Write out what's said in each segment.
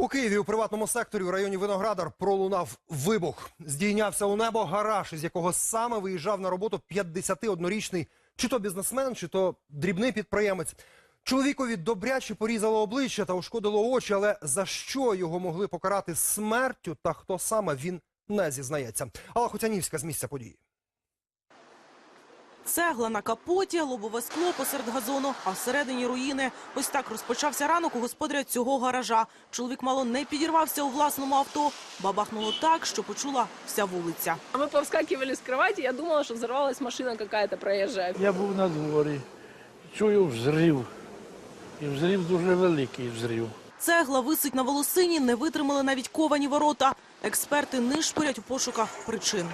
У Києві у приватному секторі в районі Виноградар пролунав вибух. Здійнявся у небо гараж, із якого саме виїжджав на роботу 51-річний чи то бізнесмен, чи то дрібний підприємець. Чоловікові добряче порізало обличчя та ушкодило очі, але за що його могли покарати смертю та хто саме він не зізнається. Алла Хоцянівська з місця події. Цегла на капоті, лобове скло посеред газону, а всередині руїни. Ось так розпочався ранок у господаря цього гаража. Чоловік мало не підірвався у власному авто. Бабахнуло так, що почула вся вулиця. Мы повскакивали с кровати, я думала, что взорвалась машина какая-то проезжая. Я був на дворі, чую взрив. І взрив дуже великий взрив. Цегла висить на волосині, не витримали навіть ковані ворота. Експерти нишпорять у пошуках причин.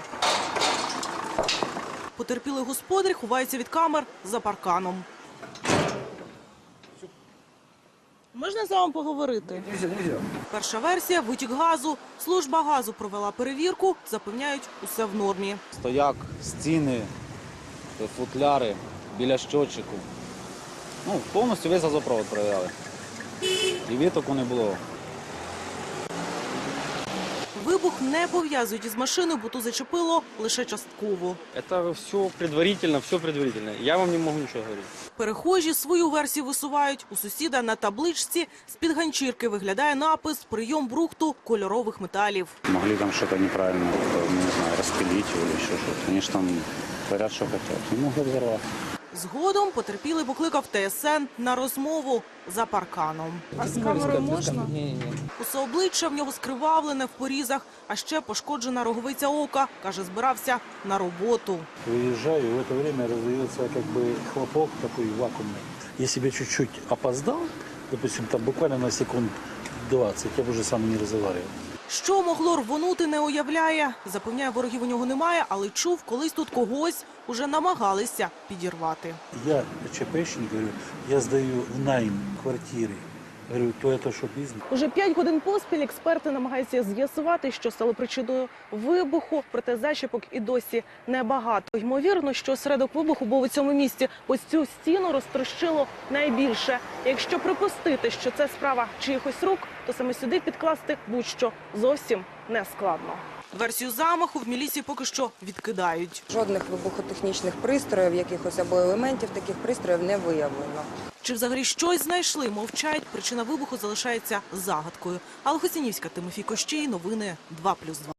Потерпілий господар ховається від камер за парканом. Можна з вами поговорити? Перша версія – витік газу. Служба газу провела перевірку. Запевняють, усе в нормі. стояк, стіни, футляри біля щотчику. Ну, повністю весь газопровод перевіряли. І витоку не було. Вибух не пов'язують із машиною, бо ту зачепило лише частково. Это все предварительно, все предварительно. Я вам не могу ничего говорить. Перехожі свою версію висувають. У сусіда на табличці з-під ганчірки виглядає напис «Прийом брухту кольорових металів». Могли там что-то неправильно, ну, не знаю, распилить или еще что-то. Они там говорят, что хотят. Ну, могли взорвать. Згодом потерпілий покликав ТСН на розмову за парканом. А з камерою можна? Усе обличчя в нього скривавлене в порізах, а ще пошкоджена роговиця ока. Каже, збирався на роботу. Выезжаю, и в это время раздается как бы хлопок такой вакуумный. Если бы я чуть-чуть опоздал, допустим, там буквально на секунд 20, я бы уже сам не разговаривал. Що могло рвонути, не уявляє. Запевняє, ворогів у нього немає, але чув, колись тут когось уже намагалися підірвати. Я ЧПшник, я здаю в найм квартиры. Говорю, то это что, бизнес? Уже п'ять годин поспіль експерти намагаються з'ясувати, що стало причиною вибуху. Проте зачіпок і досі небагато. Ймовірно, що осередок вибуху був у цьому місці. Ось цю стіну розтрощило найбільше. Якщо припустити, що це справа чиїхось рук, то саме сюди підкласти будь-що зовсім не складно. Версію замаху в міліції поки що відкидають. Жодних вибухотехнічних пристроїв, якихось або елементів таких пристроїв не виявлено. Чи взагалі щось знайшли? Мовчають. Причина вибуху залишається загадкою. Алла Хосінівська, Тимофій Кощій. Новини 2+,2.